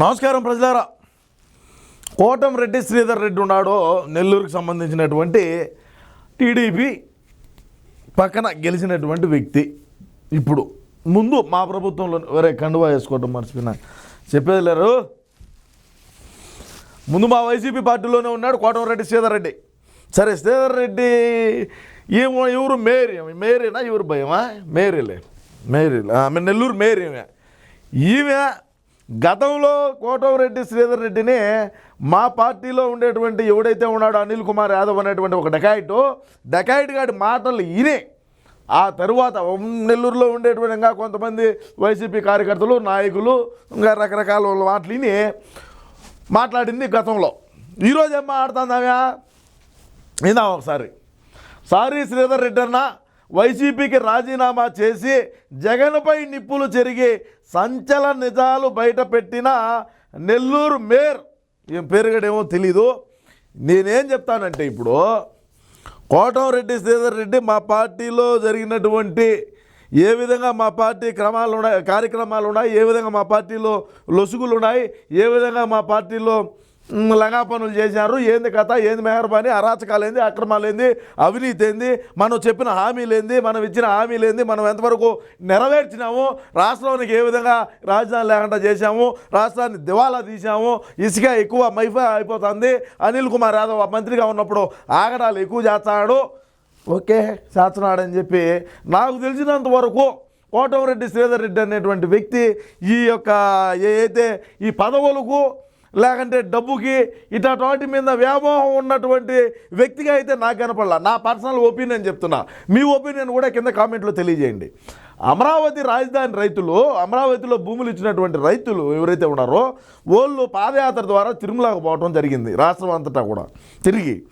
నమస్కారం ప్రజలారా. కోటంరెడ్డి శ్రీధర్ రెడ్డి ఉన్నాడో నెల్లూరుకు సంబంధించినటువంటి టీడీపీ పక్కన గెలిచినటువంటి వ్యక్తి ఇప్పుడు. ముందు మా ప్రభుత్వంలో వేరే కండువా వేసుకోవటం మర్చిపోయినా. చెప్పేది లేరు ముందు మా వైసీపీ పార్టీలోనే ఉన్నాడు కోటంరెడ్డి శ్రీధర్ రెడ్డి. సరే శ్రీధర్ రెడ్డి ఏమో ఎవరు? మేరీ మేరీనా? ఎవరు భయమా? మేరీలే. మేరీ ఆమె నెల్లూరు మేరీమే. ఈమె. గతంలో కోటమిరెడ్డి శ్రీధర్ రెడ్డిని మా పార్టీలో ఉండేటువంటి ఎవడైతే ఉన్నాడో అనిల్ కుమార్ యాదవ్ అనేటువంటి ఒక డకాయిట్ డకాయిట్ గాడి మాటలు ఇనే. ఆ తరువాత నెల్లూరులో ఉండేటువంటి ఇంకా కొంతమంది వైసీపీ కార్యకర్తలు నాయకులు ఇంకా రకరకాల వాళ్ళ మాటలు విని మాట్లాడింది గతంలో. ఈరోజు ఏం మాట్లాడుతుందాగా ఇందా ఒకసారి? సారీ శ్రీధర్ రెడ్డి అన్నా వైసీపీకి రాజీనామా చేసి జగన్పై నిప్పులు చెరిగి సంచల నిజాలు బయటపెట్టిన నెల్లూరు మేయర్. ఏం పేరుగడేమో తెలీదు. నేనేం చెప్తానంటే ఇప్పుడు కోటంరెడ్డి శ్రీధర్ రెడ్డి మా పార్టీలో జరిగినటువంటి ఏ విధంగా మా పార్టీ క్రమాలు ఉన్నాయి కార్యక్రమాలు ఉన్నాయి ఏ విధంగా మా పార్టీలో లొసుగులు ఉన్నాయి ఏ విధంగా మా పార్టీలో లంగా పనులు చేశారు. ఏంది కథ? ఏంది మెహర్బాని? అరాచకాలేంది? అక్రమాలేంది? అవినీతి ఏంది మనం చెప్పిన హామీలేంది? మనం ఇచ్చిన హామీలేంది? మనం ఎంతవరకు నెరవేర్చినాము? రాష్ట్రానికి ఏ విధంగా రాజధాని లేకుండా చేశాము? రాష్ట్రాన్ని దివాలా తీసాము ఇసుక ఎక్కువ మైఫై అయిపోతుంది. అనిల్ కుమార్ యాదవ్ మంత్రిగా ఉన్నప్పుడు ఆగడాలు ఎక్కువ చేస్తాడు. ఓకే చేస్తున్నాడని చెప్పి నాకు తెలిసినంత వరకు కోటమిరెడ్డి శ్రీధర్ రెడ్డి అనేటువంటి వ్యక్తి ఈ యొక్క ఏదైతే ఈ పదవులకు లేకంటే డబ్బుకి ఇట్లాంటి మీద వ్యామోహం ఉన్నటువంటి వ్యక్తిగా అయితే నాకు కనపడలా. నా పర్సనల్ ఒపీనియన్ చెప్తున్నా. మీ ఒపీనియన్ కూడా కింద కామెంట్లో తెలియజేయండి. అమరావతి రాజధాని రైతులు అమరావతిలో భూములు ఇచ్చినటువంటి రైతులు ఎవరైతే ఉన్నారో వాళ్ళు పాదయాత్ర ద్వారా తిరుమలకు పోవటం జరిగింది రాష్ట్రం అంతటా కూడా. తిరిగి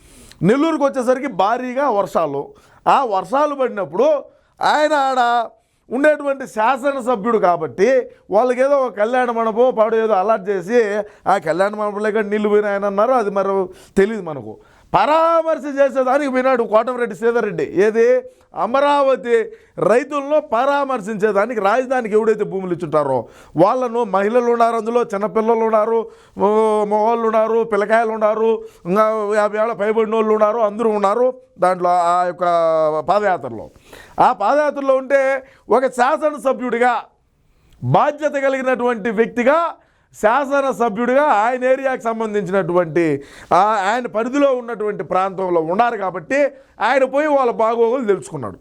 నెల్లూరుకు వచ్చేసరికి భారీగా వర్షాలు. ఆ వర్షాలు పడినప్పుడు ఆయన ఆడ ఉండేటువంటి శాసనసభ్యుడు కాబట్టి వాళ్ళకి ఏదో ఒక కళ్యాణ మండపం పాడు ఏదో అలర్ట్ చేసి ఆ కళ్యాణ మండపంలో నీళ్ళు పోయిన ఆయన అన్నారు అది మరి తెలియదు మనకు. పరామర్శ చేసేదానికి పోయినాడు కోటమిరెడ్డి సీతారెడ్డి ఏది? అమరావతి రైతులను పరామర్శించేదానికి రాజధానికి ఎవడైతే భూములు ఇచ్చుంటారో వాళ్ళను మహిళలు ఉన్నారు అందులో చిన్నపిల్లలు ఉన్నారు మగవాళ్ళు ఉన్నారు పిల్లకాయలు ఉన్నారు ఇంకా యాభై ఏళ్ళ పైబడిన వాళ్ళు ఉన్నారు అందరూ ఉన్నారు దాంట్లో ఆ యొక్క పాదయాత్రలో. ఆ పాదయాత్రలో ఉంటే ఒక శాసనసభ్యుడిగా బాధ్యత కలిగినటువంటి వ్యక్తిగా శాసనసభ్యుడిగా ఆయన ఏరియాకి సంబంధించినటువంటి ఆయన పరిధిలో ఉన్నటువంటి ప్రాంతంలో ఉన్నారు కాబట్టి ఆయన పోయి వాళ్ళ బాగోగులు తెలుసుకున్నాడు.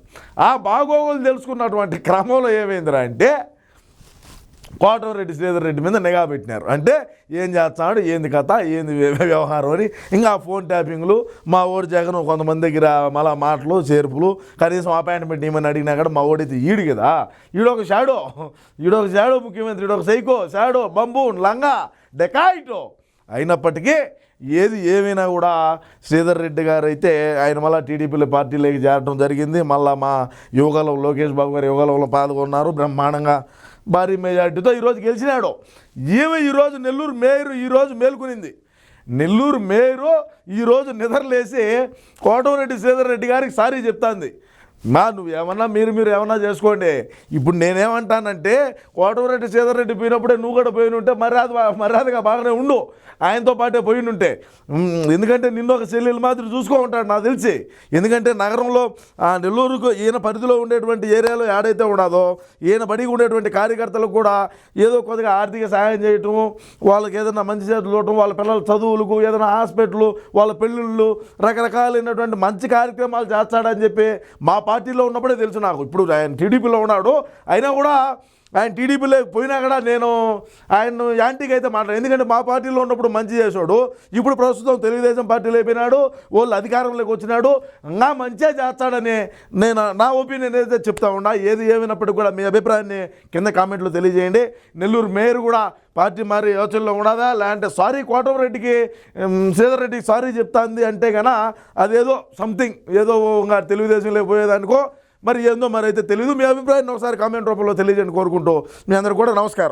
ఆ బాగోగులు తెలుసుకున్నటువంటి క్రమంలో ఏమైందిరా అంటే కోటమిరెడ్డి శ్రీధర్ రెడ్డి మీద నిఘా పెట్టినారు. అంటే ఏం చేస్తున్నాడు ఏంది కథ? ఏంది వ్యవహారం అని. ఇంకా ఫోన్ ట్యాపింగ్లు మా ఓడి జగన్ కొంతమంది దగ్గర మళ్ళా మాటలు చేర్పులు కనీసం అపాయింట్మెంట్ ఏమని అడిగినా కూడా మా ఓడైతే ఈడు కదా. ఈడొక షాడో. ఈడొక షాడో ముఖ్యమంత్రి ఈడొక సైకో. షాడో బంబు లంగా డెకాయిటో. అయినప్పటికీ ఏది ఏమైనా కూడా శ్రీధర్ రెడ్డి గారు అయితే ఆయన మళ్ళీ టీడీపీలో పార్టీలోకి చేరడం జరిగింది. మళ్ళీ మా యువగలం లోకేష్ బాబు గారు యువగలంలో పాల్గొన్నారు. బ్రహ్మాండంగా భారీ మెజార్టీతో ఈరోజు గెలిచినాడు. ఈమె ఈరోజు నెల్లూరు మేయర్ ఈరోజు మేల్కొనింది? నెల్లూరు మేయరు ఈరోజు నిద్రలేసి కోటమిరెడ్డి శ్రీధర్ రెడ్డి గారికి సారీ చెప్తాంది. మా నువ్వు ఏమన్నా మీరు మీరు ఏమన్నా చేసుకోండి. ఇప్పుడు నేనేమంటానంటే కోటమిరెడ్డి సీతారెడ్డి పోయినప్పుడే నువ్వు కూడా పోయిన ఉంటే మర్యాద మర్యాదగా బాగానే ఉండు. ఆయనతో పాటే పోయి ఉంటే. ఎందుకంటే నిన్ను ఒక చెల్లెలు మాత్రం చూసుకో ఉంటాడు నాకు తెలిసి. ఎందుకంటే నగరంలో నెల్లూరుకు ఈయన పరిధిలో ఉండేటువంటి ఏరియాలో ఏడైతే ఉండదో ఈయన బడికి ఉండేటువంటి కార్యకర్తలకు కూడా ఏదో కొద్దిగా ఆర్థిక సహాయం చేయటం వాళ్ళకి ఏదైనా మంచి చేతులు ఇవ్వటం వాళ్ళ పిల్లల చదువులకు ఏదైనా హాస్పిటల్ వాళ్ళ పెళ్ళిళ్ళు రకరకాలైనటువంటి మంచి కార్యక్రమాలు చేస్తాడని చెప్పి మా పార్టీలో ఉన్నప్పుడే తెలుసు నాకు. ఇప్పుడు ఆయన టీడీపీలో ఉన్నాడు అయినా కూడా ఆయన టీడీపీలో పోయినా కూడా నేను ఆయన యాంటీకి అయితే మాట్లాడు ఎందుకంటే మా పార్టీలో ఉన్నప్పుడు మంచి చేశాడు. ఇప్పుడు ప్రస్తుతం తెలుగుదేశం పార్టీలో అయిపోయినాడు వాళ్ళు అధికారంలోకి వచ్చినాడు. ఇంకా మంచిగా చేస్తాడని నేను నా ఒపీనియన్ అయితే చెప్తా ఉన్నా ఏది ఏమైనప్పటికీ కూడా మీ అభిప్రాయాన్ని కింద కామెంట్లో తెలియజేయండి. నెల్లూరు మేయర్ కూడా పార్టీ మారి యోచనలో ఉండదా లేదంటే సారీ కోటం రెడ్డికి శ్రీధర్ రెడ్డికి సారీ చెప్తాంది అంటే గన అదేదో సంథింగ్ ఏదో తెలుగుదేశంలో పోయేదానికో మరి ఏందో మరి అయితే తెలియదు మీ అభిప్రాయాన్ని ఒకసారి కామెంట్ రూపంలో తెలియజేయండి కోరుకుంటూ. మీ అందరు కూడా నమస్కారం.